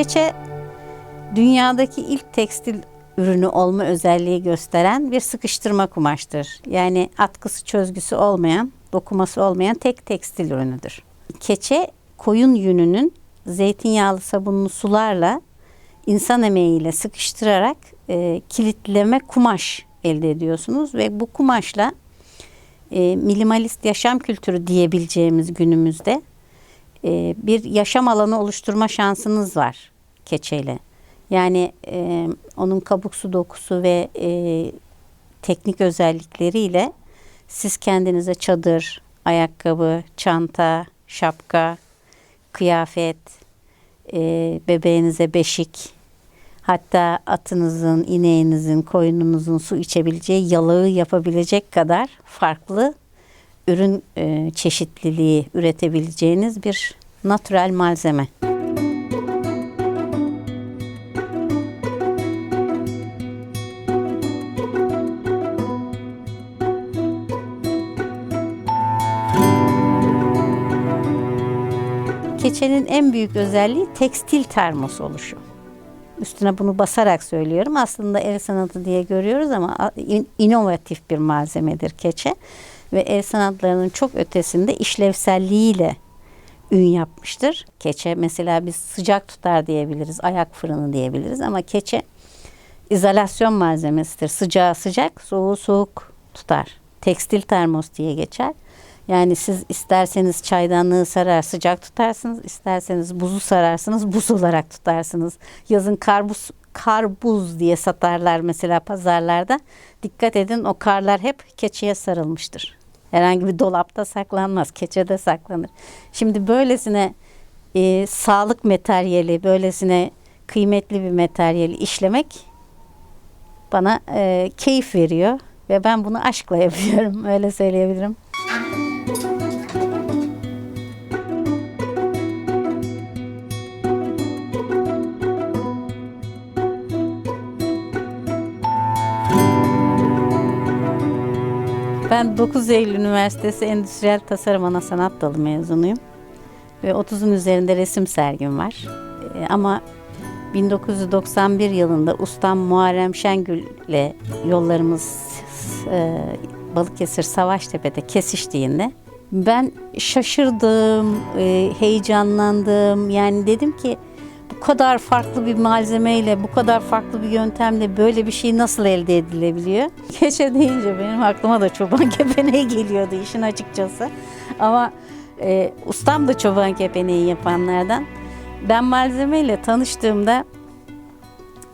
Keçe dünyadaki ilk tekstil ürünü olma özelliği gösteren bir sıkıştırma kumaştır. Yani atkısı çözgüsü olmayan, dokuması olmayan tek tekstil ürünüdür. Keçe koyun yününün zeytinyağlı sabunlu sularla insan emeğiyle sıkıştırarak e, kilitleme kumaş elde ediyorsunuz ve bu kumaşla e, minimalist yaşam kültürü diyebileceğimiz günümüzde e, bir yaşam alanı oluşturma şansınız var keçeyle. Yani e, onun kabuksu dokusu ve e, teknik özellikleriyle siz kendinize çadır, ayakkabı, çanta, şapka, kıyafet, e, bebeğinize beşik, hatta atınızın, ineğinizin, koyununuzun su içebileceği yalığı yapabilecek kadar farklı ürün e, çeşitliliği üretebileceğiniz bir natürel malzeme. Keçenin en büyük özelliği tekstil termos oluşu. Üstüne bunu basarak söylüyorum. Aslında el sanatı diye görüyoruz ama inovatif bir malzemedir keçe. Ve el sanatlarının çok ötesinde işlevselliğiyle ün yapmıştır. Keçe mesela biz sıcak tutar diyebiliriz, ayak fırını diyebiliriz ama keçe izolasyon malzemesidir. Sıcağı sıcak, soğuğu soğuk tutar. Tekstil termos diye geçer. Yani siz isterseniz çaydanlığı sarar sıcak tutarsınız, isterseniz buzu sararsınız buz olarak tutarsınız. Yazın karbuz kar buz diye satarlar mesela pazarlarda. Dikkat edin o karlar hep keçeye sarılmıştır. Herhangi bir dolapta saklanmaz, keçede saklanır. Şimdi böylesine e, sağlık materyali, böylesine kıymetli bir materyali işlemek bana e, keyif veriyor ve ben bunu aşkla yapıyorum öyle söyleyebilirim. Ben 9 Eylül Üniversitesi Endüstriyel Tasarım Ana Sanat Dalı mezunuyum. Ve 30'un üzerinde resim sergim var. Ee, ama 1991 yılında ustam Muharrem Şengül ile yollarımız e, Balıkesir Savaştepe'de kesiştiğinde ben şaşırdım, e, heyecanlandım. Yani dedim ki bu kadar farklı bir malzemeyle, bu kadar farklı bir yöntemle böyle bir şey nasıl elde edilebiliyor? Keçe deyince benim aklıma da çoban kepeneği geliyordu işin açıkçası. Ama e, ustam da çoban kepeneği yapanlardan. Ben malzemeyle tanıştığımda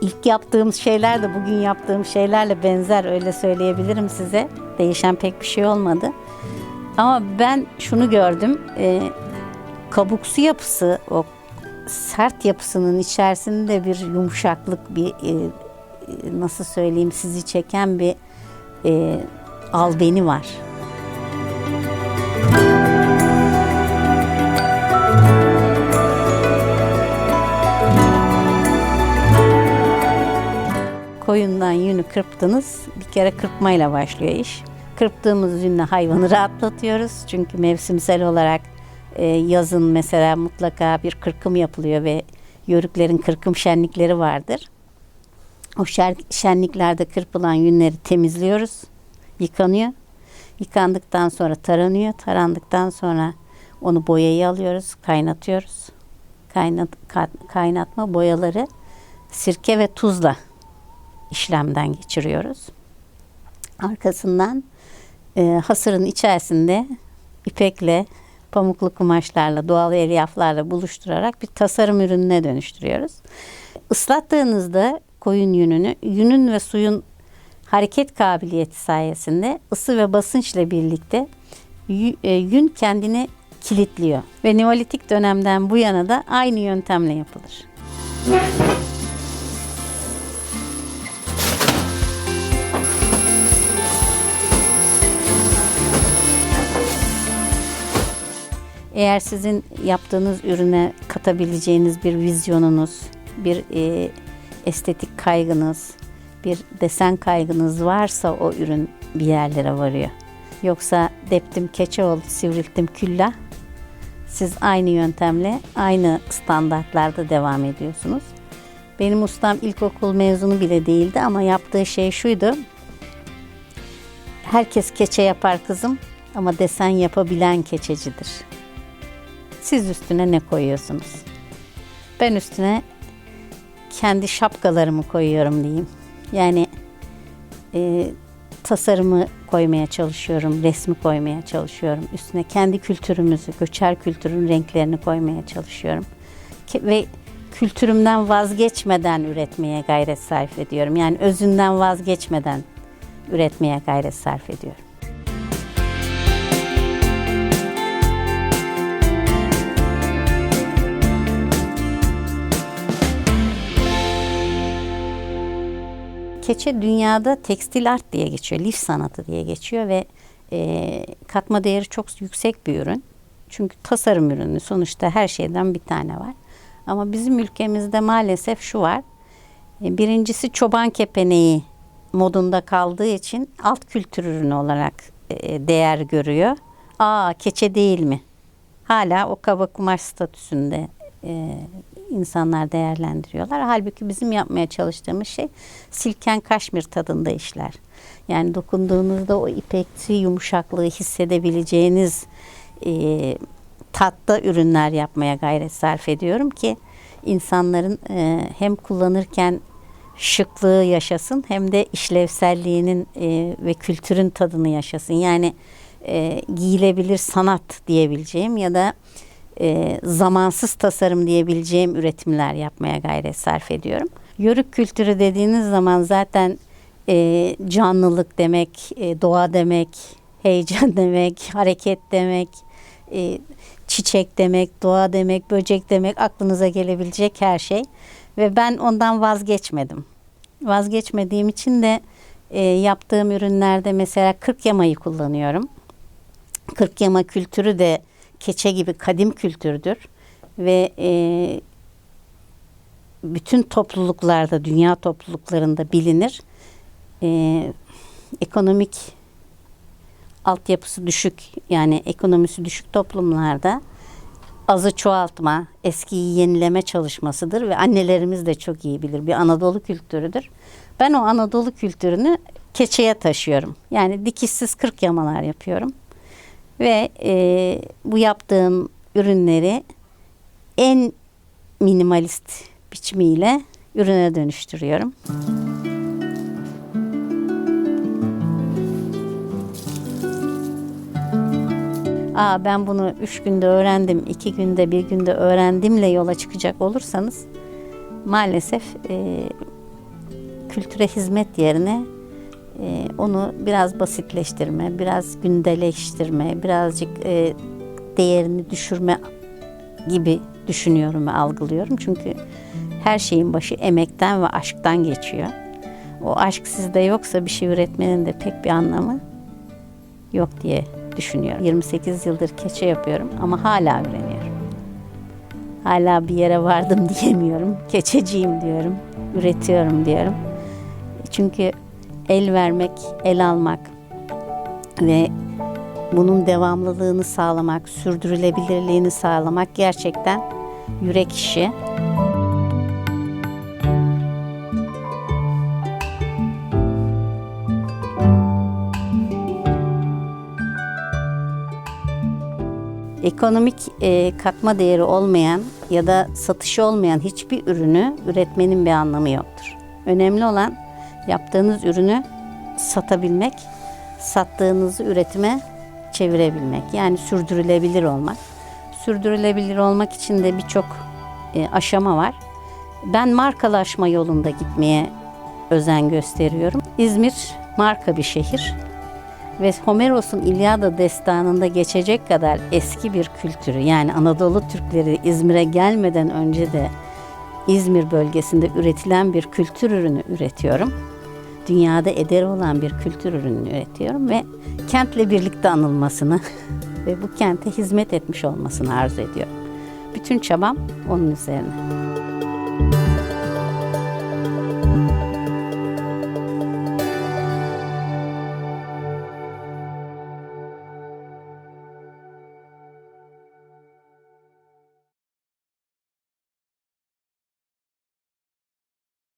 ilk yaptığım şeyler de bugün yaptığım şeylerle benzer öyle söyleyebilirim size. Değişen pek bir şey olmadı. Ama ben şunu gördüm. E, kabuksu yapısı, o sert yapısının içerisinde bir yumuşaklık, bir e, e, nasıl söyleyeyim sizi çeken bir e, albeni var. Koyundan yünü kırptınız. Bir kere kırpmayla başlıyor iş. Kırptığımız yünle hayvanı rahatlatıyoruz. Çünkü mevsimsel olarak e, yazın mesela mutlaka bir kırkım yapılıyor ve yörüklerin kırkım şenlikleri vardır. O şer- şenliklerde kırpılan yünleri temizliyoruz. Yıkanıyor. Yıkandıktan sonra taranıyor. Tarandıktan sonra onu boyayı alıyoruz, kaynatıyoruz. Kaynat, ka- kaynatma boyaları sirke ve tuzla işlemden geçiriyoruz. Arkasından e, hasırın içerisinde ipekle, pamuklu kumaşlarla, doğal elyaflarla buluşturarak bir tasarım ürününe dönüştürüyoruz. Islattığınızda koyun yününü, yünün ve suyun hareket kabiliyeti sayesinde ısı ve basınçla birlikte e, yün kendini kilitliyor. Ve Neolitik dönemden bu yana da aynı yöntemle yapılır. Eğer sizin yaptığınız ürüne katabileceğiniz bir vizyonunuz, bir e, estetik kaygınız, bir desen kaygınız varsa o ürün bir yerlere varıyor. Yoksa deptim keçe oldu, sivrilttim külla. Siz aynı yöntemle, aynı standartlarda devam ediyorsunuz. Benim ustam ilkokul mezunu bile değildi ama yaptığı şey şuydu. Herkes keçe yapar kızım ama desen yapabilen keçecidir. Siz üstüne ne koyuyorsunuz? Ben üstüne kendi şapkalarımı koyuyorum diyeyim. Yani e, tasarımı koymaya çalışıyorum, resmi koymaya çalışıyorum. Üstüne kendi kültürümüzü, göçer kültürün renklerini koymaya çalışıyorum. Ve kültürümden vazgeçmeden üretmeye gayret sarf ediyorum. Yani özünden vazgeçmeden üretmeye gayret sarf ediyorum. Keçe dünyada tekstil art diye geçiyor, lif sanatı diye geçiyor ve e, katma değeri çok yüksek bir ürün. Çünkü tasarım ürünü sonuçta her şeyden bir tane var. Ama bizim ülkemizde maalesef şu var. E, birincisi çoban kepeneği modunda kaldığı için alt kültür ürünü olarak e, değer görüyor. Aa keçe değil mi? Hala o kaba kumaş statüsünde e, insanlar değerlendiriyorlar. Halbuki bizim yapmaya çalıştığımız şey silken kaşmir tadında işler. Yani dokunduğunuzda o ipeksi yumuşaklığı hissedebileceğiniz e, tatta ürünler yapmaya gayret sarf ediyorum ki insanların e, hem kullanırken şıklığı yaşasın hem de işlevselliğinin e, ve kültürün tadını yaşasın. Yani e, giyilebilir sanat diyebileceğim ya da e, zamansız tasarım diyebileceğim üretimler yapmaya gayret sarf ediyorum. Yörük kültürü dediğiniz zaman zaten e, canlılık demek, e, doğa demek, heyecan demek, hareket demek, e, çiçek demek, doğa demek, böcek demek aklınıza gelebilecek her şey. Ve ben ondan vazgeçmedim. Vazgeçmediğim için de e, yaptığım ürünlerde mesela kırk yamayı kullanıyorum. Kırk yama kültürü de keçe gibi kadim kültürdür ve e, bütün topluluklarda, dünya topluluklarında bilinir. E, ekonomik altyapısı düşük yani ekonomisi düşük toplumlarda azı çoğaltma, eskiyi yenileme çalışmasıdır ve annelerimiz de çok iyi bilir. Bir Anadolu kültürüdür. Ben o Anadolu kültürünü keçeye taşıyorum. Yani dikişsiz kırk yamalar yapıyorum. Ve e, bu yaptığım ürünleri en minimalist biçimiyle ürüne dönüştürüyorum. Aa ben bunu üç günde öğrendim, iki günde, bir günde öğrendimle yola çıkacak olursanız maalesef e, kültüre hizmet yerine onu biraz basitleştirme, biraz gündeleştirme, birazcık e, değerini düşürme gibi düşünüyorum ve algılıyorum. Çünkü her şeyin başı emekten ve aşktan geçiyor. O aşk sizde yoksa bir şey üretmenin de pek bir anlamı yok diye düşünüyorum. 28 yıldır keçe yapıyorum ama hala öğreniyorum. Hala bir yere vardım diyemiyorum. Keçeciyim diyorum. Üretiyorum diyorum. Çünkü el vermek, el almak ve bunun devamlılığını sağlamak, sürdürülebilirliğini sağlamak gerçekten yürek işi. Ekonomik e, katma değeri olmayan ya da satışı olmayan hiçbir ürünü üretmenin bir anlamı yoktur. Önemli olan yaptığınız ürünü satabilmek, sattığınızı üretime çevirebilmek. Yani sürdürülebilir olmak. Sürdürülebilir olmak için de birçok e, aşama var. Ben markalaşma yolunda gitmeye özen gösteriyorum. İzmir marka bir şehir ve Homeros'un İlyada destanında geçecek kadar eski bir kültürü yani Anadolu Türkleri İzmir'e gelmeden önce de İzmir bölgesinde üretilen bir kültür ürünü üretiyorum. Dünyada ederi olan bir kültür ürünü üretiyorum ve kentle birlikte anılmasını ve bu kente hizmet etmiş olmasını arzu ediyorum. Bütün çabam onun üzerine.